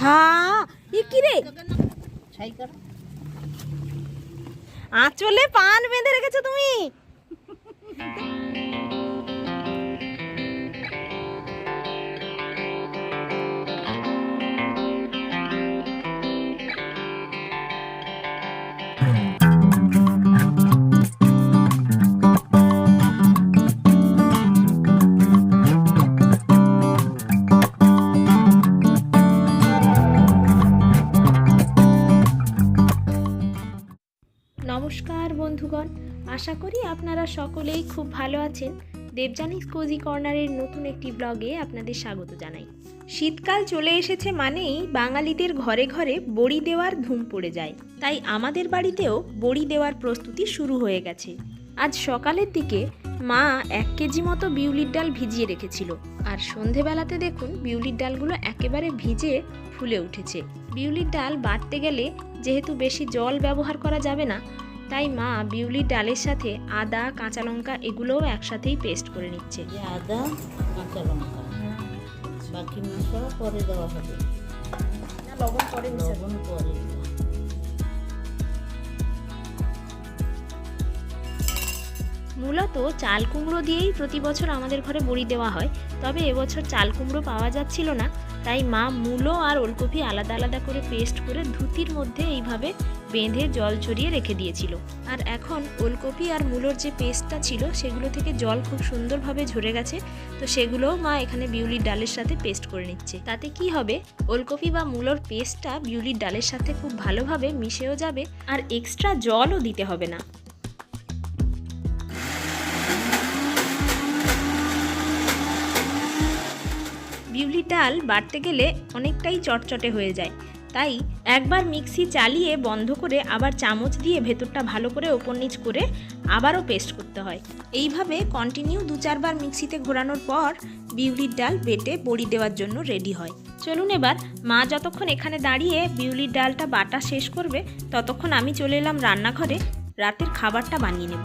হ্যাঁ রে আঁচলে পান বেঁধে রেখেছো তুমি? আশা করি আপনারা সকলেই খুব ভালো আছেন। দেবজানিস কোজি কর্নারের নতুন একটি ব্লগে আপনাদের স্বাগত জানাই। শীতকাল চলে এসেছে মানেই বাঙালিদের ঘরে ঘরে বড়ি দেওয়ার ধুম পড়ে যায়। তাই আমাদের বাড়িতেও বড়ি দেওয়ার প্রস্তুতি শুরু হয়ে গেছে। আজ সকালের দিকে মা এক কেজি মতো বিউলির ডাল ভিজিয়ে রেখেছিল। আর সন্ধেবেলাতে দেখুন বিউলির ডালগুলো একেবারে ভিজে ফুলে উঠেছে। বিউলির ডাল বাটতে গেলে যেহেতু বেশি জল ব্যবহার করা যাবে না তাই মা বিউলির ডালের সাথে আদা কাঁচা লঙ্কা এগুলোও একসাথেই পেস্ট করে নিচ্ছে। আদা কাঁচা লঙ্কা। বাকি মশলা পরে দেওয়া হবে। লবণ পরে লবণ পরে। মূলত চাল কুমড়ো দিয়েই প্রতি বছর আমাদের ঘরে বড়ি দেওয়া হয় তবে এবছর চাল কুমড়ো পাওয়া যাচ্ছিল না। তাই মা মূলো আর ওলকপি আলাদা আলাদা করে পেস্ট করে ধুতির মধ্যে এইভাবে বেঁধে জল ছড়িয়ে রেখে দিয়েছিল। আর এখন ওলকপি আর মূলোর যে পেস্টটা ছিল, সেগুলো থেকে জল খুব সুন্দরভাবে ঝরে গেছে। তো সেগুলোও মা এখানে বিউলির ডালের সাথে পেস্ট করে নিচ্ছে। তাতে কি হবে? ওলকপি বা মূলোর পেস্টটা বিউলির ডালের সাথে খুব ভালোভাবে মিশেও যাবে, আর এক্সট্রা জলও দিতে হবে না। বিউলির ডাল বাড়তে গেলে অনেকটাই চটচটে হয়ে যায়। তাই একবার মিক্সি চালিয়ে বন্ধ করে আবার চামচ দিয়ে ভেতরটা ভালো করে ওপর নিচ করে আবারও পেস্ট করতে হয়। এইভাবে কন্টিনিউ দু চারবার মিক্সিতে ঘোরানোর পর বিউলির ডাল বেটে বড়ি দেওয়ার জন্য রেডি হয়। চলুন এবার মা যতক্ষণ এখানে দাঁড়িয়ে বিউলির ডালটা বাটা শেষ করবে, ততক্ষণ আমি চলে এলাম রান্নাঘরে। রাতের খাবারটা বানিয়ে নেব।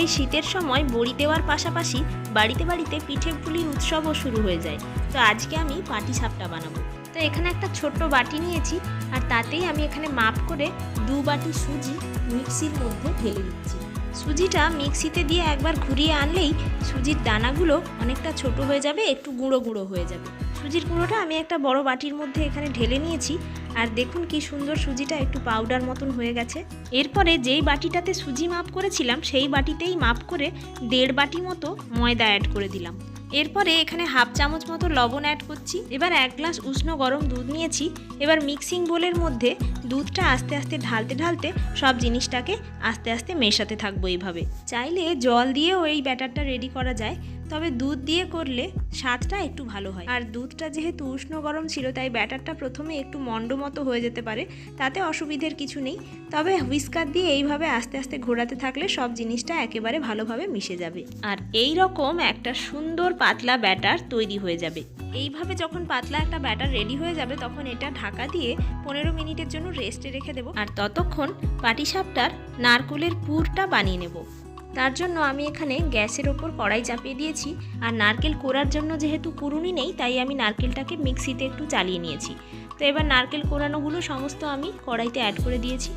এই শীতের সময় বড়ি দেওয়ার পাশাপাশি বাড়িতে বাড়িতে পিঠে পুলির উৎসবও শুরু হয়ে যায়। তো আজকে আমি পাটি সাপটা বানাবো। তো এখানে একটা ছোট্ট বাটি নিয়েছি আর তাতেই আমি এখানে মাপ করে দু বাটি সুজি মিক্সির মধ্যে ঢেলে দিচ্ছি। সুজিটা মিক্সিতে দিয়ে একবার ঘুরিয়ে আনলেই সুজির দানাগুলো অনেকটা ছোট হয়ে যাবে, একটু গুঁড়ো গুঁড়ো হয়ে যাবে। সুজির গুঁড়োটা আমি একটা বড় বাটির মধ্যে এখানে ঢেলে নিয়েছি আর দেখুন কি সুন্দর সুজিটা একটু পাউডার মতন হয়ে গেছে। এরপরে যেই বাটিটাতে সুজি মাপ করেছিলাম, সেই বাটিতেই মাপ করে দেড় বাটি মতো ময়দা অ্যাড করে দিলাম। এরপরে এখানে হাফ চামচ মতো লবণ অ্যাড করছি। এবার এক গ্লাস উষ্ণ গরম দুধ নিয়েছি। এবার মিক্সিং বোলের মধ্যে দুধটা আস্তে আস্তে ঢালতে ঢালতে সব জিনিসটাকে আস্তে আস্তে মেশাতে থাকব এইভাবে চাইলে জল দিয়েও এই ব্যাটারটা রেডি করা যায়। তবে দুধ দিয়ে করলে স্বাদটা একটু ভালো হয়। আর দুধটা যেহেতু উষ্ণ গরম ছিল, তাই ব্যাটারটা প্রথমে একটু মন্ড মতো হয়ে যেতে পারে, তাতে অসুবিধের কিছু নেই। তবে হুইস্কার দিয়ে এইভাবে আস্তে আস্তে ঘোরাতে থাকলে সব জিনিসটা একেবারে ভালোভাবে মিশে যাবে। আর এই রকম একটা সুন্দর পাতলা ব্যাটার তৈরি হয়ে যাবে। এইভাবে যখন পাতলা একটা ব্যাটার রেডি হয়ে যাবে, তখন এটা ঢাকা দিয়ে পনেরো মিনিটের জন্য রেস্টে রেখে দেবো। আর ততক্ষণ পাটিসাপটার নারকোলের পুরটা বানিয়ে নেব। তার জন্য আমি এখানে গ্যাসের ওপর কড়াই চাপিয়ে দিয়েছি আর নারকেল কোড়ার জন্য যেহেতু কুরুনি নেই, তাই আমি নারকেলটাকে মিক্সিতে একটু চালিয়ে নিয়েছি। তো এবার নারকেল কোড়ানোগুলো সমস্ত আমি কড়াইতে অ্যাড করে দিয়েছি।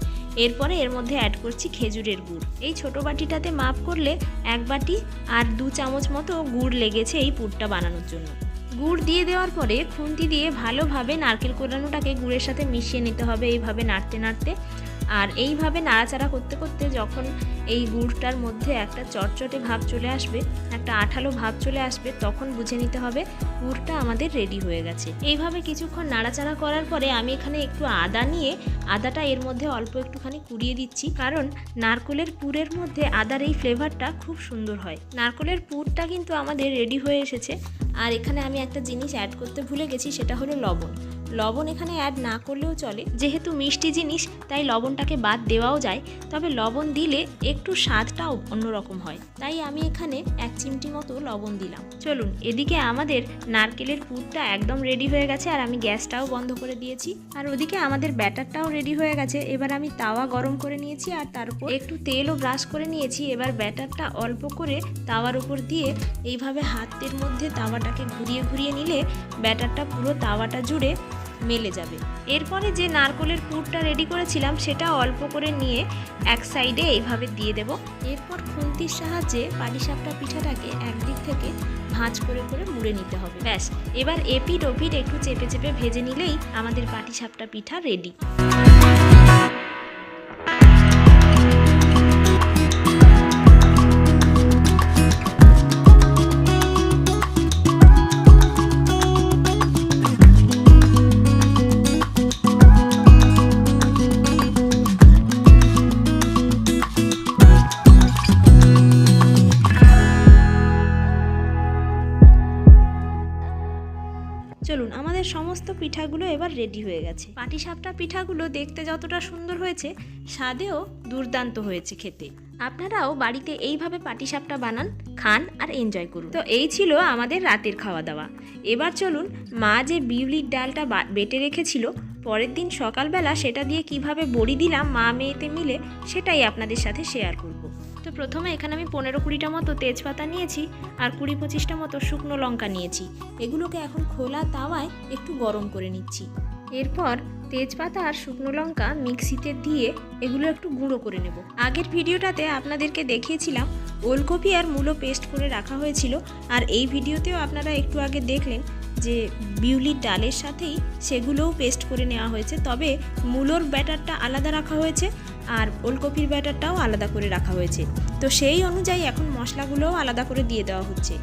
এরপরে এর মধ্যে অ্যাড করছি খেজুরের গুড়। এই ছোট বাটিটাতে মাপ করলে এক বাটি আর দু চামচ মতো গুড় লেগেছে এই পুরটা বানানোর জন্য। গুড় দিয়ে দেওয়ার পরে খুন্তি দিয়ে ভালোভাবে নারকেল কোড়ানোটাকে গুড়ের সাথে মিশিয়ে নিতে হবে। এইভাবে নাড়তে নাড়তে আর এইভাবে নাড়াচাড়া করতে করতে যখন এই গুড়টার মধ্যে একটা চটচটে ভাব চলে আসবে, একটা আঠালো ভাব চলে আসবে, তখন বুঝে নিতে হবে গুড়টা আমাদের রেডি হয়ে গেছে। এইভাবে কিছুক্ষণ নাড়াচাড়া করার পরে আমি এখানে একটু আদা নিয়ে, আদাটা এর মধ্যে অল্প একটুখানি কুড়িয়ে দিচ্ছি। কারণ নারকোলের পুরের মধ্যে আদার এই ফ্লেভারটা খুব সুন্দর হয়। নারকোলের পুরটা কিন্তু আমাদের রেডি হয়ে এসেছে। আর এখানে আমি একটা জিনিস অ্যাড করতে ভুলে গেছি, সেটা হলো লবণ। লবণ এখানে অ্যাড না করলেও চলে। যেহেতু মিষ্টি জিনিস, তাই লবণটাকে বাদ দেওয়াও যায়। তবে লবণ দিলে একটু স্বাদটাও অন্যরকম হয়। তাই আমি এখানে এক চিমটি মতো লবণ দিলাম। চলুন, এদিকে আমাদের নারকেলের পুরটা একদম রেডি হয়ে গেছে আর আমি গ্যাসটাও বন্ধ করে দিয়েছি। আর ওদিকে আমাদের ব্যাটারটাও রেডি হয়ে গেছে। এবার আমি তাওয়া গরম করে নিয়েছি আর তার উপর একটু তেলও ব্রাশ করে নিয়েছি। এবার ব্যাটারটা অল্প করে তাওয়ার উপর দিয়ে এইভাবে হাতের মধ্যে তাওয়াটাকে ঘুরিয়ে ঘুরিয়ে নিলে ব্যাটারটা পুরো তাওয়াটা জুড়ে মেলে যাবে। এরপরে যে নারকোলের পুরটা রেডি করেছিলাম, সেটা অল্প করে নিয়ে এক সাইডে এইভাবে দিয়ে দেব। এরপর খুন্তির সাহায্যে পাটিসাপটা পিঠাটাকে একদিক থেকে ভাঁজ করে করে মুড়ে নিতে হবে। ব্যাস, এবার এপিট ওপিট একটু চেপে চেপে ভেজে নিলেই আমাদের পাটিসাপটা পিঠা রেডি আমাদের সমস্ত পিঠাগুলো এবার রেডি হয়ে গেছে। পাটিসাপটা পিঠাগুলো দেখতে যতটা সুন্দর হয়েছে, স্বাদেও দুর্দান্ত হয়েছে খেতে। আপনারাও বাড়িতে এইভাবে পাটিসাপটা বানান, খান আর এনজয় করুন। তো এই ছিল আমাদের রাতের খাওয়া দাওয়া এবার চলুন মা যে বিউলির ডালটা বেটে রেখেছিল, পরের দিন সকালবেলা সেটা দিয়ে কীভাবে বড়ি দিলাম মা মেয়েতে মিলে, সেটাই আপনাদের সাথে শেয়ার করব। তো প্রথমে এখানে আমি পনেরো কুড়িটা মতো তেজপাতা নিয়েছি আর কুড়ি পঁচিশটা মতো শুকনো লঙ্কা নিয়েছি। এগুলোকে এখন খোলা তাওয়ায় একটু গরম করে নিচ্ছি। এরপর তেজপাতা আর শুকনো লঙ্কা মিক্সিতে দিয়ে এগুলো একটু গুঁড়ো করে নেব। আগের ভিডিওটাতে আপনাদেরকে দেখিয়েছিলাম, ওলকপি আর মূলো পেস্ট করে রাখা হয়েছিল। আর এই ভিডিওতেও আপনারা একটু আগে দেখলেন যে বিউলির ডালের সাথেই সেগুলোও পেস্ট করে নেওয়া হয়েছে। তবে মূলোর ব্যাটারটা আলাদা রাখা হয়েছে। আর ওলকপির ব্যাটারটাও আলাদা করে রাখা হয়েছে। তো সেই অনুযায়ী এখন মশলাগুলোও আলাদা করে দিয়ে দেওয়া হচ্ছে।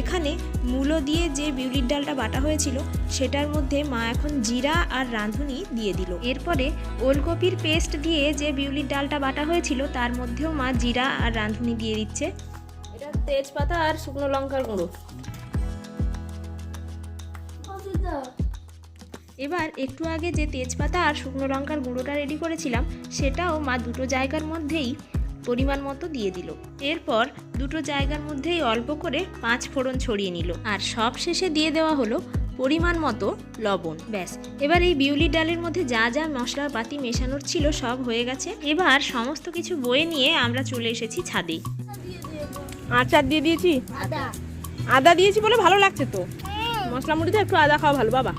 এখানে মূলো দিয়ে যে বিউলির ডালটা বাটা হয়েছিল সেটার মধ্যে মা এখন জিরা আর রাঁধুনি দিয়ে দিল। এরপরে ওলকপির পেস্ট দিয়ে যে বিউলির ডালটা বাটা হয়েছিল তার মধ্যেও মা জিরা আর রাঁধুনি দিয়ে দিচ্ছে। এটা তেজপাতা আর শুকনো লঙ্কার গুঁড়ো। এবার একটু আগে যে তেজপাতা আর শুকনো লঙ্কার গুঁড়োটা রেডি করেছিলাম সেটাও মা দুটো জায়গার মধ্যেই পরিমাণ মতো দিয়ে দিল। এরপর দুটো জায়গার মধ্যেই অল্প করে পাঁচ ফোড়ন ছড়িয়ে নিল। আর সব শেষে দিয়ে দেওয়া হলো পরিমাণ মতো লবণ। ব্যাস এবার এই বিউলির ডালের মধ্যে যা যা মশলার পাতি মেশানোর ছিল সব হয়ে গেছে। এবার সমস্ত কিছু বয়ে নিয়ে আমরা চলে এসেছি ছাদে। আচার দিয়ে দিয়েছি? আদা। আদা দিয়েছি বলে ভালো লাগছে তো? মশলা মুড়িতে একটু আদা খাওয়া ভালো বাবা।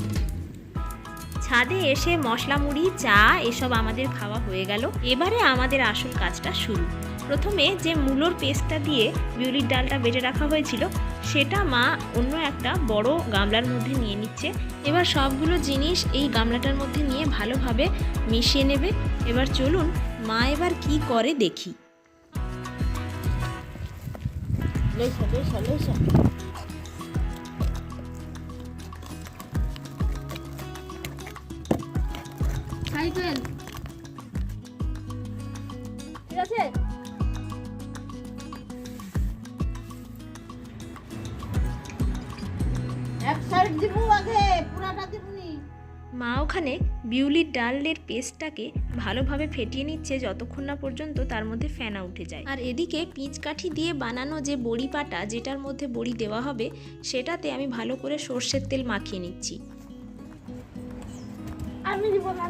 ছাদে এসে মশলা, মুড়ি, চা এসব আমাদের খাওয়া হয়ে গেল। এবারে আমাদের আসল কাজটা শুরু। প্রথমে যে মূলোর পেস্টটা দিয়ে বিউলির ডালটা বেটে রাখা হয়েছিল, সেটা মা অন্য একটা বড় গামলার মধ্যে নিয়ে নিচ্ছে। এবার সবগুলো জিনিস এই গামলাটার মধ্যে নিয়ে ভালোভাবে মিশিয়ে নেবে। এবার চলুন মা এবার কি করে দেখি। সাইকেল ঠিক আছে? এক সাইড দিব আগে পুরাটা দিবনি। মা ওখানে বিউলির ডালের পেস্টটাকে ভালোভাবে ফেটিয়ে নিচ্ছে যতক্ষণ না পর্যন্ত তার মধ্যে ফেনা উঠে যায়। আর এদিকে পিচকাঠি দিয়ে বানানো যে বড়ি পাটা যেটার মধ্যে বড়ি দেওয়া হবে সেটাতে আমি ভালো করে সর্ষের তেল মাখিয়ে নিচ্ছি। আমি দিব না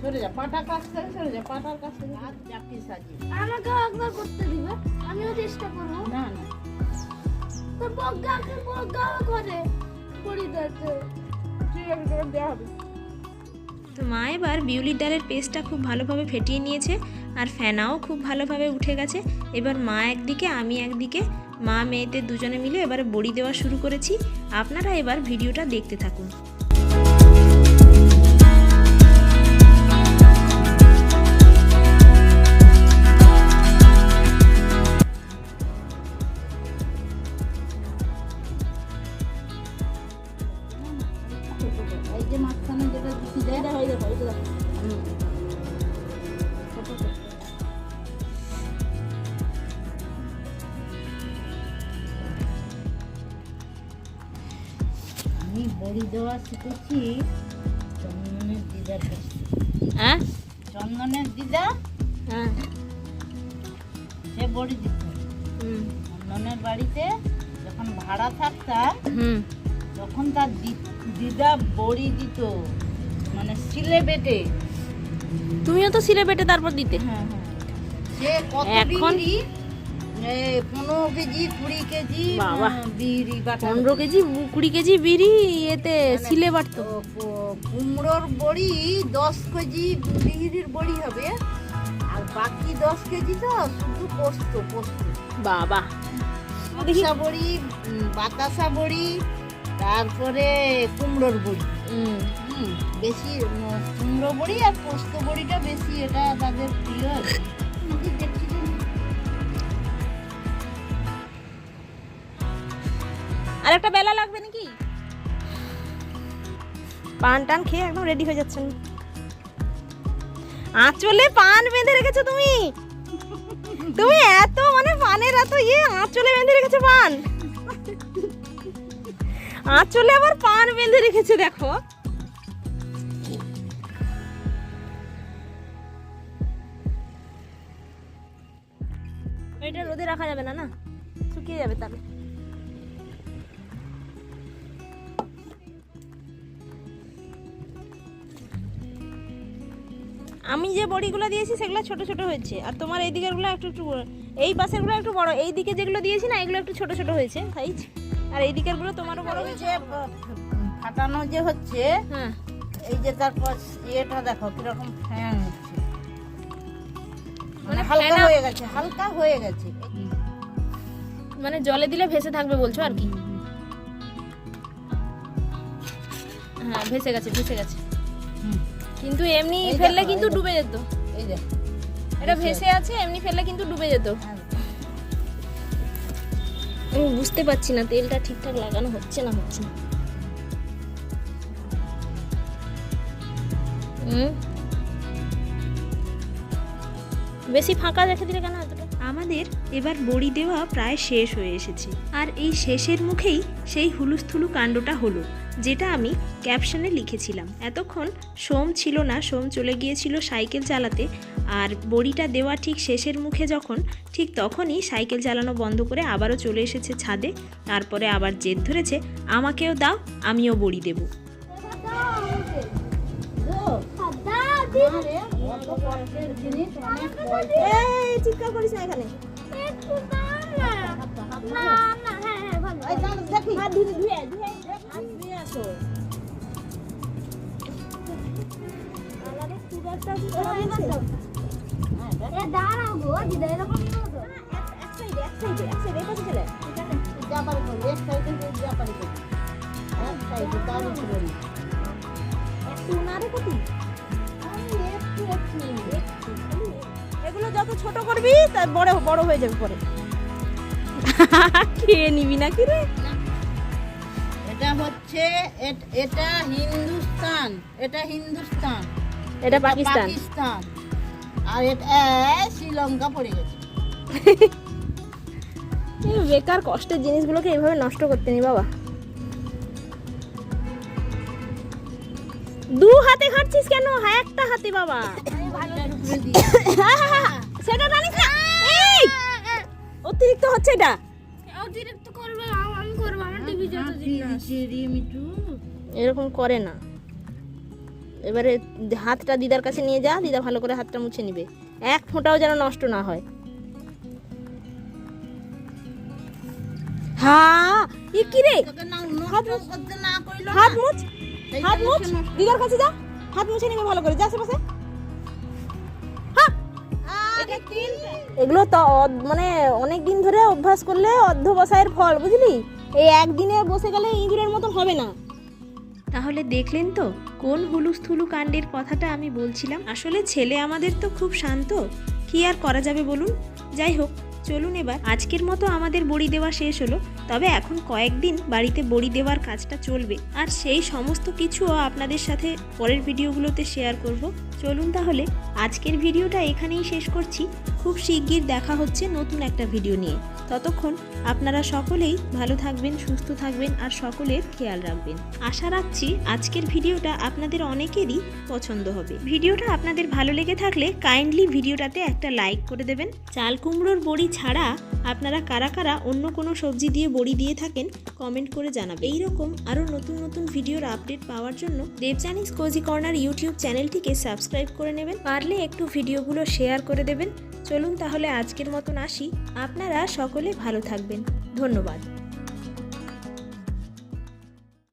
সরে যা পাটা কাছ থেকে সরে যা পাটার কাছ হাত চাপি সাজিয়ে। আমাকে একবার করতে দিবে আমিও চেষ্টা করব। না না। তো বজ্ঞাকে বজ্ঞা করে করি দিতে ঠিক আছে তোর দেওয়া হবে। তো মা এবার বিউলির ডালের পেস্টটা খুব ভালোভাবে ফেটিয়ে নিয়েছে আর ফেনাও খুব ভালোভাবে উঠে গেছে। এবার মা একদিকে আমি একদিকে মা মেয়েদের দুজনে মিলে এবারে বড়ি দেওয়া শুরু করেছি। আপনারা এবার ভিডিওটা দেখতে থাকুন। বড়ি দেওয়া শিখেছি। চন্দনের দিদার কাছে হ্যাঁ চন্দনের দিদা? হ্যাঁ সে বড়ি দিত। হুম। চন্দনের বাড়িতে যখন ভাড়া থাকতাম তখন তার দিদা বড়ি দিত। মানে সিলে বেটে তুমিও তো সিলে বেটে তারপর দিতে। হ্যাঁ হ্যাঁ। সে কত এখন- পনেরো কেজি কুড়ি কেজি বাবা। বিড়ি বাটা। পনেরো কেজি কুড়ি কেজি বিড়ি এতে সিলে বাটতো তো কুমড়োর বড়ি দশ কেজি বিড়ির বড়ি হবে। আর বাকি দশ কেজি তো শুধু পোস্ত পোস্ত। বাবা। সরষা বড়ি বাতাসা বড়ি তারপরে কুমড়োর বড়ি। বেশি কুমড়ো বড়ি আর পোস্ত বড়িটা বেশি এটা তাদের প্রিয়। আর কি। আমাদের দেখছি যে আর একটা বেলা লাগবে নাকি? পান টান খেয়ে একদম রেডি হয়ে যাচ্ছেন। আঁচলে পান বেঁধে রেখেছো তুমি? তুমি এত মানে পানের এত ইয়ে আঁচলে বেঁধে রেখেছো পান? আঁচলে আবার পান বেঁধে রেখেছে দেখো। এটা রোদে রাখা যাবে না না? শুকিয়ে যাবে তাহলে। আমি যে বড়িগুলো দিয়েছি সেগুলো ছোট ছোট হয়েছে। আর তোমার এই দিকেরগুলো একটু একটু। এই পাশেরগুলো একটু বড়। এই দিকে যেগুলো দিয়েছি না এগুলো একটু ছোট ছোট হয়েছে সাইজ আর এই দিকেরগুলো তোমারও বড় হয়েছে। ফাটানো যে হচ্ছে হ্যাঁ। এই যে তারপর এটা দেখো কীরকম ফ্যান হচ্ছে। মানে হালকা হয়ে গেছে হালকা হয়ে গেছে। মানে জলে দিলে ভেসে থাকবে বলছো আর কি? হ্যাঁ ভেসে গেছে ভেসে গেছে। কিন্তু এমনি ফেললে কিন্তু ডুবে যেত। এই যে এটা ভেসে ভেসে আছে এমনি ফেললে কিন্তু ডুবে যেত। হ্যাঁ, আমি বুঝতে পারছি না তেলটা ঠিকঠাক লাগানো হচ্ছে না হচ্ছে না। বেশি ফাঁকা রেখে দিলে কেন এতটা? আমাদের এবার বড়ি দেওয়া প্রায় শেষ হয়ে এসেছে। আর এই শেষের মুখেই সেই হুলুস্থুলু কাণ্ডটা হলো, যেটা আমি ক্যাপশনে লিখেছিলাম। এতক্ষণ সোম ছিল না, সোম চলে গিয়েছিল সাইকেল চালাতে, আর বড়িটা দেওয়া ঠিক শেষের মুখে যখন, ঠিক তখনই সাইকেল চালানো বন্ধ করে আবারও চলে এসেছে ছাদে। তারপরে আবার জেদ ধরেছে, আমাকেও দাও, আমিও বড়ি দেবো। তো, না রে, অত কষ্টের জিনিস অনেক পয়সা এই চিৎকার করিস না এখানে একটু দাও না না না হ্যাঁ হ্যাঁ ভালো এই দাঁড়া, দেখি হাত ধুয়ে ধুয়ে ধুয়ে হাত ধুয়ে আসো। আমাদের সুগারটা কি হ্যাঁ, দেখ, এ দাঁড়াও গো দিদা এরকম করো তো। এক সাইডে এক সাইডে এক সাইডে এই পাশে চলে যা পারি করবি, এক সাইডে দিয়ে যা পারি করবি। এক সাইডে, তার উপরে না। একটু নাড়ে কতি আমি একটু একটু এগুলো যত ছোট করবি তার বড় বড় হয়ে যাবে পরে। খেয়ে নিবি নাকি রে? এটা হচ্ছে এটা হিন্দুস্তান এটা হিন্দুস্তান এটা পাকিস্তান। পাকিস্তান। আর এটা শ্রীলঙ্কা পড়ে গেছে। বেকার কষ্টের জিনিসগুলোকে এইভাবে নষ্ট করতে নি বাবা। দু হাতে খাচ্ছিস কেন? হ্যাঁ একটা হাতে বাবা। সেটা টানিস না অতিরিক্ত হচ্ছে এটা অতিরিক্ত করবে আমি আমার টিভি যত। এরকম করে না। এবারে হাতটা দিদার কাছে নিয়ে যা, দিদা ভালো করে হাতটা মুছে নিবে। এক ফোঁটাও যেন নষ্ট না হয়। হ্যাঁ এ কি রে? হাত মুছ হাত মুছ। দিদার কাছে যা, হাত মুছে নিবে ভালো করে। যা আশেপাশে। এগুলো তো মানে অনেক দিন ধরে অভ্যাস করলে অধ্যবসায়ের ফল, বুঝলি? এই একদিনে বসে গেলে ইঁদুরের মতন হবে না। তাহলে দেখলেন তো, কোন হুলুস্থুলু কাণ্ডের কথাটা আমি বলছিলাম। আসলে ছেলে আমাদের তো খুব শান্ত। কি আর করা যাবে বলুন? যাই হোক। চলুন এবার আজকের মতো আমাদের বড়ি দেওয়া শেষ হলো। তবে এখন কয়েকদিন বাড়িতে বড়ি দেওয়ার কাজটা চলবে। আর সেই সমস্ত কিছুও আপনাদের সাথে পরের ভিডিওগুলোতে শেয়ার করব। চলুন তাহলে আজকের ভিডিওটা এখানেই শেষ করছি। খুব শিগগির দেখা হচ্ছে নতুন একটা ভিডিও নিয়ে। ততক্ষণ আপনারা সকলেই ভালো থাকবেন, সুস্থ থাকবেন আর সকলের খেয়াল রাখবেন। আশা রাখছি আজকের ভিডিওটা আপনাদের অনেকেরই পছন্দ হবে। ভিডিওটা আপনাদের ভালো লেগে থাকলে কাইন্ডলি ভিডিওটাতে একটা লাইক করে দেবেন। চাল কুমড়োর বড়ি ছাড়া আপনারা কারা কারা অন্য কোনো সবজি দিয়ে বড়ি দিয়ে থাকেন কমেন্ট করে জানাবেন। এইরকম আরও নতুন নতুন ভিডিওর আপডেট পাওয়ার জন্য দেবজানিস কোজি কর্নার ইউটিউব চ্যানেলটিকে সাবস্ক্রাইব করে নেবেন। পারলে একটু ভিডিওগুলো শেয়ার করে দেবেন। চলুন তাহলে আজকের মতন আসি। আপনারা সকলে ভালো থাকবেন। ধন্যবাদ।